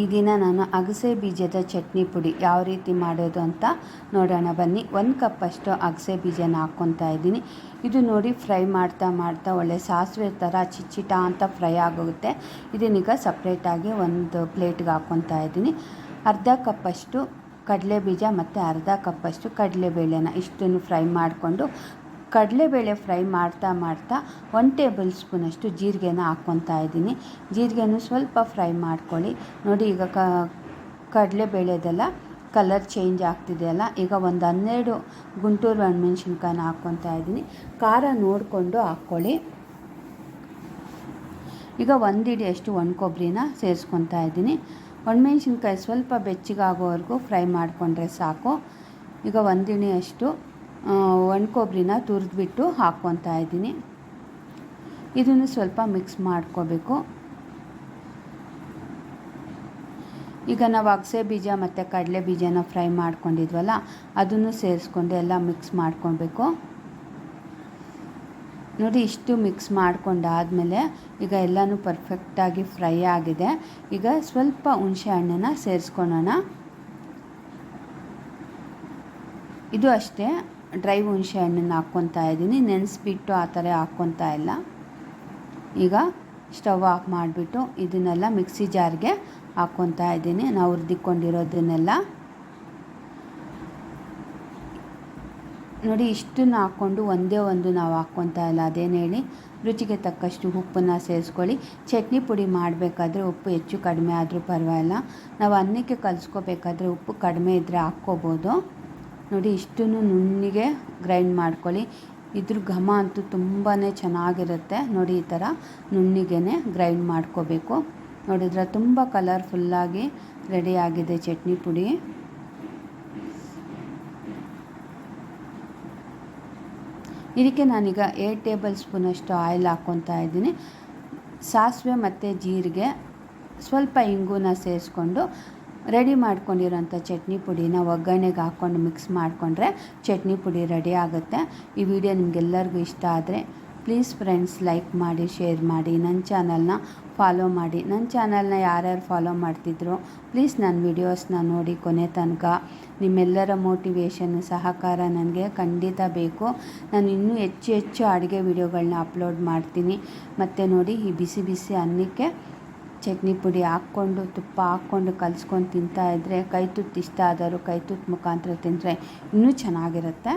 ಈ ದಿನ ನಾನು ಅಗಸೆ ಬೀಜದ ಚಟ್ನಿ ಪುಡಿ ಯಾವ ರೀತಿ ಮಾಡೋದು ಅಂತ ನೋಡೋಣ. ಬನ್ನಿ, ಒಂದು ಕಪ್ಪಷ್ಟು ಅಗಸೆ ಬೀಜನ ಹಾಕ್ಕೊತಾ ಇದ್ದೀನಿ. ಇದು ನೋಡಿ ಫ್ರೈ ಮಾಡ್ತಾ ಮಾಡ್ತಾ ಒಳ್ಳೆ ಸಾಸಿವೆ ಥರ ಚಿಚ್ಚಿಟ ಅಂತ ಫ್ರೈ ಆಗೋಗುತ್ತೆ. ಇದನ್ನೀಗ ಸಪ್ರೇಟಾಗಿ ಒಂದು ಪ್ಲೇಟ್ಗೆ ಹಾಕ್ಕೊತಾ ಇದ್ದೀನಿ. ಅರ್ಧ ಕಪ್ಪಷ್ಟು ಕಡಲೆ ಬೀಜ ಮತ್ತು ಅರ್ಧ ಕಪ್ಪಷ್ಟು ಕಡಲೆಬೇಳೆನ ಇಷ್ಟನ್ನು ಫ್ರೈ ಮಾಡಿಕೊಂಡು ಕಡಲೆಬೇಳೆ ಫ್ರೈ ಮಾಡ್ತಾ ಮಾಡ್ತಾ ಒನ್ ಟೇಬಲ್ ಸ್ಪೂನಷ್ಟು ಜೀರಿಗೆನ ಹಾಕ್ಕೊತಾ ಇದ್ದೀನಿ. ಜೀರಿಗೆನೂ ಸ್ವಲ್ಪ ಫ್ರೈ ಮಾಡ್ಕೊಳ್ಳಿ. ನೋಡಿ, ಈಗ ಕ ಕಡಲೆಬೇಳೆದೆಲ್ಲ ಕಲರ್ ಚೇಂಜ್ ಆಗ್ತಿದೆಯಲ್ಲ ಈಗ ಒಂದು ಹನ್ನೆರಡು ಗುಂಟೂರು ಹಣ್ಣುಮೆಣ್ಸಿನ್ಕಾಯನ್ನ ಹಾಕ್ಕೊತಾ ಇದ್ದೀನಿ. ಖಾರ ನೋಡಿಕೊಂಡು ಹಾಕ್ಕೊಳ್ಳಿ. ಈಗ ಒಂದು ಅಷ್ಟು ಒಣ ಕೊಬ್ಬರಿನ ಸೇರಿಸ್ಕೊತಾ ಇದ್ದೀನಿ. ಒಣಮೆಣ್ಸಿನ್ಕಾಯಿ ಸ್ವಲ್ಪ ಬೆಚ್ಚಗಾಗೋವರೆಗೂ ಫ್ರೈ ಮಾಡಿಕೊಂಡ್ರೆ ಸಾಕು. ಈಗ ಒಂದು ಅಷ್ಟು ಒಣ ಕೊಬ್ಬರಿನ ತುರಿದ್ಬಿಟ್ಟು ಹಾಕ್ಕೊತಾ ಇದ್ದೀನಿ. ಇದನ್ನು ಸ್ವಲ್ಪ ಮಿಕ್ಸ್ ಮಾಡ್ಕೋಬೇಕು. ಈಗ ನಾವು ಅಗಸೆ ಬೀಜ ಮತ್ತು ಕಡಲೆ ಬೀಜನ ಫ್ರೈ ಮಾಡ್ಕೊಂಡಿದ್ವಲ್ಲ, ಅದನ್ನು ಸೇರಿಸ್ಕೊಂಡು ಎಲ್ಲ ಮಿಕ್ಸ್ ಮಾಡ್ಕೊಬೇಕು. ನೋಡಿ, ಇಷ್ಟು ಮಿಕ್ಸ್ ಮಾಡ್ಕೊಂಡಾದಮೇಲೆ ಈಗ ಎಲ್ಲನೂ ಪರ್ಫೆಕ್ಟಾಗಿ ಫ್ರೈ ಆಗಿದೆ. ಈಗ ಸ್ವಲ್ಪ ಹುಣಸೆ ಹಣ್ಣನ್ನು ಸೇರಿಸ್ಕೊಳ್ಳೋಣ ಇದು ಅಷ್ಟೇ. ಡ್ರೈ ಹುಣಸೆ ಹಣ್ಣನ್ನು ಹಾಕ್ಕೊತಾ ಇದ್ದೀನಿ. ನೆನೆಸ್ಬಿಟ್ಟು ಆ ಥರ ಹಾಕ್ಕೊತಾ ಇಲ್ಲ. ಈಗ ಸ್ಟವ್ ಆಫ್ ಮಾಡಿಬಿಟ್ಟು ಇದನ್ನೆಲ್ಲ ಮಿಕ್ಸಿ ಜಾರ್ಗೆ ಹಾಕ್ಕೊತಾ ಇದ್ದೀನಿ. ನಾವು ಹುರಿದಿಕೊಂಡಿರೋದನ್ನೆಲ್ಲ. ನೋಡಿ, ಇಷ್ಟನ್ನು ಹಾಕ್ಕೊಂಡು ಒಂದೇ ಒಂದು ನಾವು ಹಾಕ್ಕೊತಾ ಇಲ್ಲ. ಅದೇನು ಹೇಳಿ, ರುಚಿಗೆ ತಕ್ಕಷ್ಟು ಉಪ್ಪನ್ನು ಸೇರಿಸ್ಕೊಳ್ಳಿ. ಚಟ್ನಿ ಪುಡಿ ಮಾಡಬೇಕಾದ್ರೆ ಉಪ್ಪು ಹೆಚ್ಚು ಕಡಿಮೆ ಆದರೂ ಪರವಾಗಿಲ್ಲ. ನಾವು ಅನ್ನಕ್ಕೆ ಕಲಿಸ್ಕೋಬೇಕಾದ್ರೆ ಉಪ್ಪು ಕಡಿಮೆ ಇದ್ದರೆ ಹಾಕ್ಕೋಬೋದು. ನೋಡಿ, ಇಷ್ಟನ್ನು ನುಣ್ಣಿಗೆ ಗ್ರೈಂಡ್ ಮಾಡ್ಕೊಳ್ಳಿ. ಇದ್ರ ಘಮ ಅಂತೂ ತುಂಬಾ ಚೆನ್ನಾಗಿರುತ್ತೆ. ನೋಡಿ, ಈ ಥರ ನುಣ್ಣಿಗೆ ಗ್ರೈಂಡ್ ಮಾಡ್ಕೋಬೇಕು. ನೋಡಿದ್ರೆ ತುಂಬ ಕಲರ್ಫುಲ್ಲಾಗಿ ಆಗಿದೆ ಚಟ್ನಿ ಪುಡಿ. ಇದಕ್ಕೆ ನಾನೀಗ ಏಟ್ ಟೇಬಲ್ ಸ್ಪೂನಷ್ಟು ಆಯಿಲ್ ಹಾಕ್ಕೊತಾ ಇದ್ದೀನಿ. ಸಾಸಿವೆ ಮತ್ತು ಜೀರಿಗೆ, ಸ್ವಲ್ಪ ಇಂಗುನ ಸೇರಿಸ್ಕೊಂಡು ರೆಡಿ ಮಾಡ್ಕೊಂಡಿರೋಂಥ ಚಟ್ನಿ ಪುಡಿನ ಒಗ್ಗರಣೆಗೆ ಹಾಕ್ಕೊಂಡು ಮಿಕ್ಸ್ ಮಾಡಿಕೊಂಡ್ರೆ ಚಟ್ನಿ ಪುಡಿ ರೆಡಿ ಆಗುತ್ತೆ. ಈ ವಿಡಿಯೋ ನಿಮಗೆಲ್ಲರಿಗೂ ಇಷ್ಟ ಆದರೆ ಪ್ಲೀಸ್ ಫ್ರೆಂಡ್ಸ್ ಲೈಕ್ ಮಾಡಿ ಶೇರ್ ಮಾಡಿ ನನ್ನ ಚಾನಲ್ನ ಫಾಲೋ ಮಾಡಿ. ನನ್ನ ಚಾನಲ್ನ ಯಾರ್ಯಾರು ಫಾಲೋ ಮಾಡ್ತಿದ್ರು ಪ್ಲೀಸ್ ನನ್ನ ವಿಡಿಯೋಸ್ನ ನೋಡಿ ಕೊನೆ ತನಕ. ನಿಮ್ಮೆಲ್ಲರ ಮೋಟಿವೇಶನ್ ಸಹಕಾರ ನನಗೆ ಖಂಡಿತ ಬೇಕು. ನಾನು ಇನ್ನೂ ಹೆಚ್ಚು ಹೆಚ್ಚು ಅಡುಗೆ ವಿಡಿಯೋಗಳನ್ನ ಅಪ್ಲೋಡ್ ಮಾಡ್ತೀನಿ. ಮತ್ತು ನೋಡಿ ಈ ಬಿಸಿ ಬಿಸಿ ಅನ್ನಕ್ಕೆ ಚಟ್ನಿ ಪುಡಿ ಹಾಕ್ಕೊಂಡು, ತುಪ್ಪ ಹಾಕ್ಕೊಂಡು ತಿಂತಾ ತಿಂತಾಯಿದ್ರೆ ಕೈ ತುತ್ತು ಇಷ್ಟ ಆದವರು ಕೈ ತುತ್ತು ಮುಖಾಂತರ ತಿಂದರೆ ಇನ್ನೂ ಚೆನ್ನಾಗಿರುತ್ತೆ.